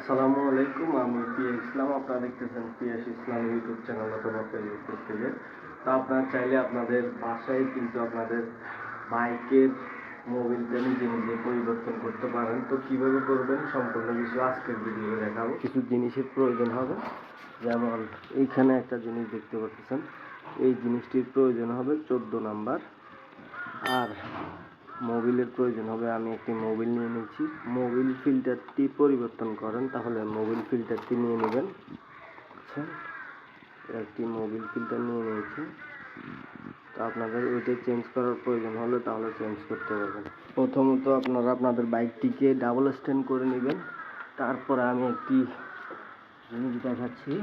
আসসালামু আলাইকুম, আমি পিএস ইসলাম। আপনারা দেখতেছেন পিএস ইসলাম ইউটিউব চ্যানেল অথবা ফেসবুক পেজ থেকে। তো আপনারা চাইলে আপনাদের বাসায় কিন্তু আপনাদের বাইকের মোবিলটা নিজে নিজে পরিবর্তন করতে পারেন। তো কীভাবে করবেন সম্পূর্ণ কিছু আজকের ভিডিও দেখাবো। কিছু জিনিসের প্রয়োজন হবে। যেমন এইখানে একটা জিনিস দেখতে পাচ্ছেন। এই জিনিসটির প্রয়োজন হবে চোদ্দ নাম্বার। আর মোবিলের প্রয়োজন হবে, আমি একটি মোবিল নিয়ে নিচ্ছি। মোবিল ফিল্টারটি পরিবর্তন করেন, তাহলে মোবিল ফিল্টারটি নিয়ে নেবেন। আচ্ছা একটি মোবিল ফিল্টার নিয়ে নিয়েছি। তো আপনাদের ওইটা চেঞ্জ করার প্রয়োজন হলে তাহলে চেঞ্জ করতে পারবেন। প্রথমত আপনারা আপনাদের বাইকটিকে ডাবল স্ট্যান্ড করে নেবেন। তারপরে আমি একটি জিনিস দেখাচ্ছি।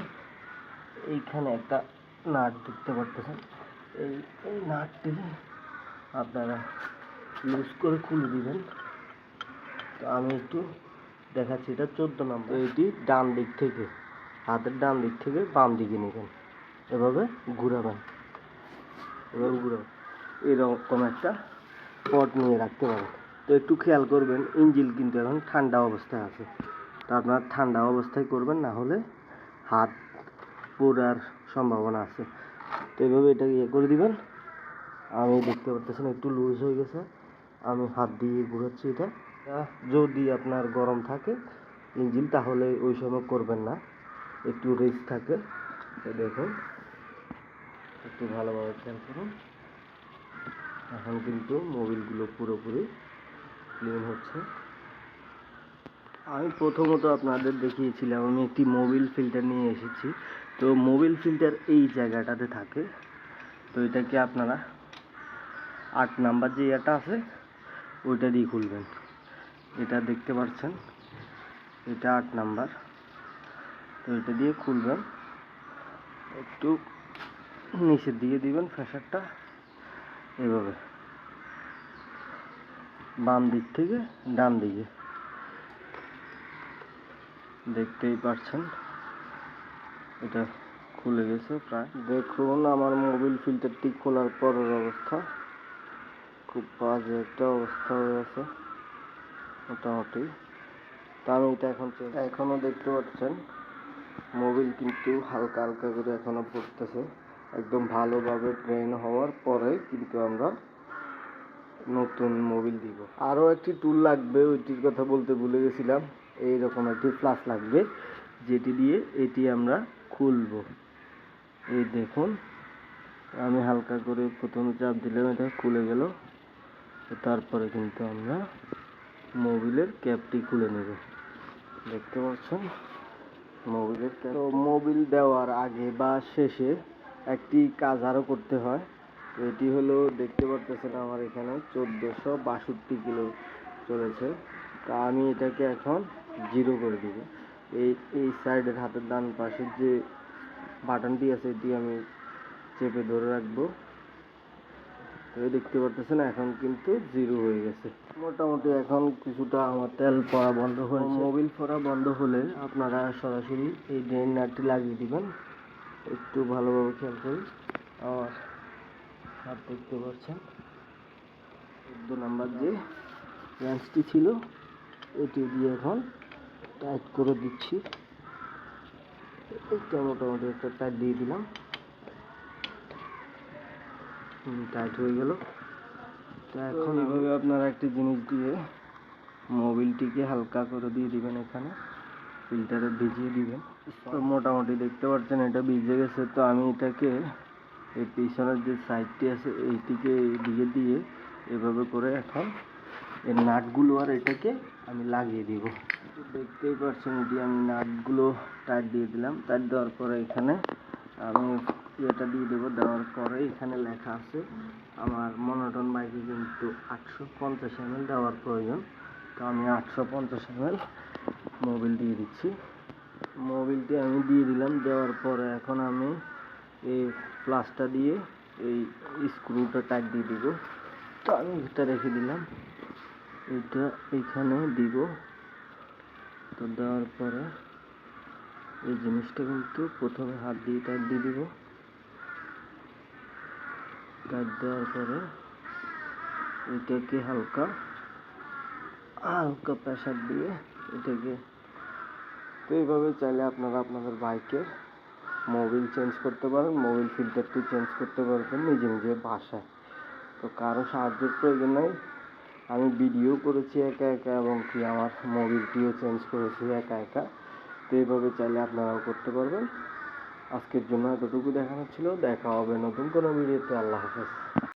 এইখানে একটা নাট দেখতে পারতেছেন। এই এই নাটটি আপনারা লুজ করে খুলে দিবেন। তো আমি একটু দেখাচ্ছি, এটা চোদ্দ নম্বর। এটি ডান দিক থেকে, হাতের ডান দিক থেকে বাম দিকে নেবেন। এভাবে ঘুরাবেন। এভাবে ঘুরাবেন। এরকম একটা পট নিয়ে রাখতে পারেন। তো একটু খেয়াল করবেন, ইঞ্জিল কিন্তু এখন ঠান্ডা অবস্থায় আছে। তো আপনার ঠান্ডা অবস্থায় করবেন, না হলে হাত পোড়ার সম্ভাবনা আছে। তো এভাবে এটা ইয়ে করে দিবেন। আমি দেখতে পারতেছেন একটু লুজ হয়ে গেছে। আমি হাত দিয়ে ঘুরাচ্ছি এটা। যদি আপনার গরম থাকে, ইঞ্জিন, তাহলে ওই সময় করবেন না। একটু রেস্ট থাকে। দেখুন, একটু ভালোভাবে খেয়াল করুন। এখন কিন্তু মোবিলগুলো পুরোপুরি ক্লিন হচ্ছে। আমি প্রথমত আপনাদের দেখিয়েছিলাম, আমি একটি মোবিল ফিল্টার নিয়ে এসেছি। তো মোবিল ফিল্টার এই জায়গাটাতে থাকে। তো এটাকে আপনারা আট নাম্বার যে ইয়েটা আছে ওইটা দিয়ে খুলবেন। এটা দেখতে পাচ্ছেন, এটা আট নাম্বার। তো এটা দিয়ে খুলবেন, একটু নিচের দিকে দিবেন প্রেশারটা এভাবে। বাম দিক থেকে ডান দিকে। দেখতেই পাচ্ছেন, এটা খুলে গেছে প্রায়। দেখুন, আমার মোবিল ফিল্টারটি খোলার পরের অবস্থা। খুব বাজে একটা অবস্থা হয়ে আছে, মোটামুটি। তা আমি এটা এখন চেক- এখনও দেখতে পাচ্ছেন মোবিল কিন্তু হালকা হালকা করে এখনও পড়তেছে। একদম ভালোভাবে ট্রেন হওয়ার পরে কিন্তু আমরা নতুন মোবিল দিব। আরও একটি টুল লাগবে, ওইটির কথা বলতে ভুলে গেছিলাম। এইরকম একটি ফ্লাস লাগবে, যেটি দিয়ে এটি আমরা খুলব। এই দেখুন, আমি হালকা করে প্রথমে চাপ দিলাম, এটা খুলে গেল। তারপরে কিন্তু আমরা মোবিলের ক্যাপটি খুলে নেব। দেখতে পাচ্ছেন? মোবিলের তো মোবিল দেওয়ার আগে বা শেষে একটি কাজ আরও করতে হয়। তো এটি হলো, দেখতে পারতেছেন আমার এখানে চোদ্দোশো বাষট্টি কিলো চলেছে। তা আমি এটাকে এখন জিরো করে দিব। এই এই সাইডের হাতের ডান পাশের যে বাটনটি আছে, এটি আমি চেপে ধরে রাখব। এই দেখতে পারতেছেন, এখন কিন্তু জিরো হয়ে গেছে। মোটামুটি এখন কিছুটা আমার তেল পড়া বন্ধ হয়েছে। মোবিল পড়া বন্ধ হলে আপনারা সরাসরি এই ড্রেন নাটটি লাগিয়ে দিবেন। একটু ভালোভাবে খেয়াল করি আমার হাত দেখতে পাচ্ছেন। চোদ্দ নাম্বার যে রেঞ্জটি ছিল, এটি দিয়ে এখন টাইট করে দিচ্ছি। এটা মোটামুটি একটা টাইট দিয়ে দিলাম। টাইট হয়ে গেল। তো এখন এভাবে আপনারা একটি জিনিস দিয়ে মোবিলটিকে হালকা করে দিয়ে দিবেন এখানে। ফিল্টারে ভিজিয়ে দিবেন। তো মোটামুটি দেখতে পাচ্ছেন এটা ভিজে গেছে। তো আমি এটাকে এই পিছনের যে সাইডটি আছে এইটিকে এইদিকে দিয়ে এভাবে করে এখন এই নাটগুলো আর এটাকে আমি লাগিয়ে দিব। দেখতেই পাচ্ছেন এটি আমি নাটগুলো টাইট দিয়ে দিলাম। টাইট দেওয়ার পরে এখানে আমি ইয়েটা দিয়ে দেবো। দেওয়ার পরে এখানে লেখা আছে, আমার মনোটন বাইকে কিন্তু আটশো পঞ্চাশ এমএল দেওয়ার প্রয়োজন। তো আমি আটশো পঞ্চাশ এমএল মোবিল দিয়ে দিচ্ছি। মোবিলটি আমি দিয়ে দিলাম, দেওয়ার পরে এখন আমি এই প্লাসটা দিয়ে এই স্ক্রুটা টাইট দিয়ে দিব। তো আমি এটা রেখে দিলাম। এটা এখানে দিব। তো দেওয়ার পরে এই জিনিসটা কিন্তু প্রথমে হাত দিয়ে টাইট দিয়ে দিব। টাইট দেওয়ার পরে এটাকে হালকা হালকা প্রেশার দিয়ে এটাকে তো এইভাবে চাইলে আপনারা আপনাদের বাইকের মোবিল চেঞ্জ করতে পারেন, মোবিল ফিল্টারটি চেঞ্জ করতে পারবেন নিজে নিজে বাসায়। তো কারও সাহায্যের প্রয়োজন নাই। আমি ভিডিও করেছি একা একা এবং কি আমার মোবিলটিও চেঞ্জ করেছি একা একা। তো এইভাবে চাইলে আপনারাও করতে পারবেন। আজকের জন্য এতটুকু দেখানো ছিল। দেখা হবে নতুন কোনো ভিডিওতে। আল্লাহ হাফেজ।